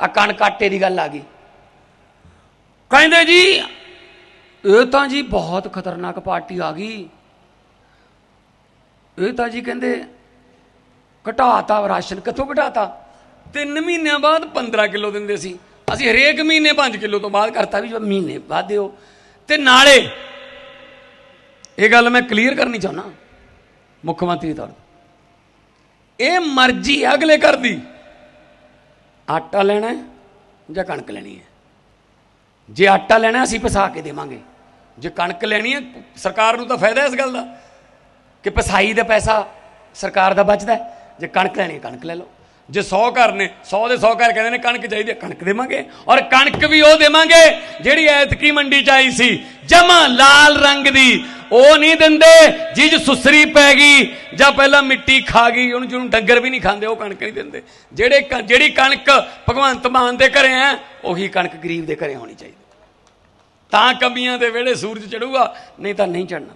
ਆ ਕਣਕ ਆਟੇ ਦੀ ਗੱਲ ਆ ਗਈ। ਕਹਿੰਦੇ ਜੀ, ਇਹ ਤਾਂ ਜੀ ਬਹੁਤ ਖਤਰਨਾਕ ਪਾਰਟੀ ਆ ਗਈ। ਇਹ ਤਾਂ ਜੀ ਕਹਿੰਦੇ ਘਟਾਤਾ ਰਾਸ਼ਨ, ਕਿੱਥੋਂ ਘਟਾਤਾ? 3 ਮਹੀਨਿਆਂ ਬਾਅਦ 15 ਕਿਲੋ ਦਿੰਦੇ ਸੀ। ਅਸੀਂ ਹਰੇਕ ਮਹੀਨੇ 5 ਕਿਲੋ ਤੋਂ ਬਾਅਦ ਕਰਤਾ ਵੀ ਮਹੀਨੇ ਬਾਅਦ ਦਿਓ। ਤੇ ਨਾਲੇ ਇਹ ਗੱਲ ਮੈਂ ਕਲੀਅਰ ਕਰਨੀ ਚਾਹੁੰਦਾ। ਮੁੱਖ ਮੰਤਰੀ ਤੌਰ ਤੇ। ਇਹ ਮਰਜ਼ੀ ਹੈ ਅਗਲੇ ਘਰ ਦੀ ਆਟਾ ਲੈਣਾ ਹੈ ਜਾਂ ਕਣਕ ਲੈਣੀ ਹੈ? ਜੇ ਆਟਾ ਲੈਣਾ ਅਸੀਂ ਪਸਾ ਕੇ ਦੇਵਾਂਗੇ। ਜੇ ਕਣਕ ਲੈਣੀ ਹੈ ਸਰਕਾਰ ਨੂੰ ਤਾਂ ਫਾਇਦਾ ਇਸ ਗੱਲ ਦਾ ਕਿ ਪਸਾਈ ਦਾ ਪੈਸਾ ਸਰਕਾਰ ਦਾ ਬਚਦਾ ਜੇ ਕਣਕ ਲੈਣੀ ਹੈ, ਕਣਕ ਲੈ ਲਓ। ਜੇ 100 ਘਰ ਨੇ 100 ਦੇ 100 ਘਰ ਕਹਿੰਦੇ ਨੇ ਕਣਕ ਚਾਹੀਦੀ ਹੈ ਕਣਕ ਦੇਵਾਂਗੇ। ਔਰ ਕਣਕ ਵੀ ਉਹ ਦੇਵਾਂਗੇ ਜਿਹੜੀ ਐਤਕੀ ਮੰਡੀ ਚ ਆਈ ਸੀ ਜਮਾ ਲਾਲ ਰੰਗ ਦੀ। ਉਹ ਨਹੀਂ ਦਿੰਦੇ ਜਿਹ 'ਚ ਸੁਸਰੀ ਪੈ ਗਈ, ਜਾਂ ਪਹਿਲਾਂ ਮਿੱਟੀ ਖਾ ਗਈ, ਉਹਨੂੰ ਜਿਹਨੂੰ ਡੰਗਰ ਵੀ ਨਹੀਂ ਖਾਂਦੇ, ਉਹ ਕਣਕ ਨਹੀਂ ਦਿੰਦੇ। ਜਿਹੜੇ ਜਿਹੜੀ ਕਣਕ ਭਗਵੰਤ ਮਾਨ ਦੇ ਘਰੇ ਹੈ, ਉਹੀ ਕਣਕ ਗਰੀਬ ਦੇ ਘਰੇ ਹੋਣੀ ਚਾਹੀਦੀ। ਤਾਂ ਕਮੀਆਂ ਦੇ ਵੇਲੇ ਸੂਰਜ ਚੜੂਗਾ, ਨਹੀਂ ਤਾਂ ਨਹੀਂ ਚੜਨਾ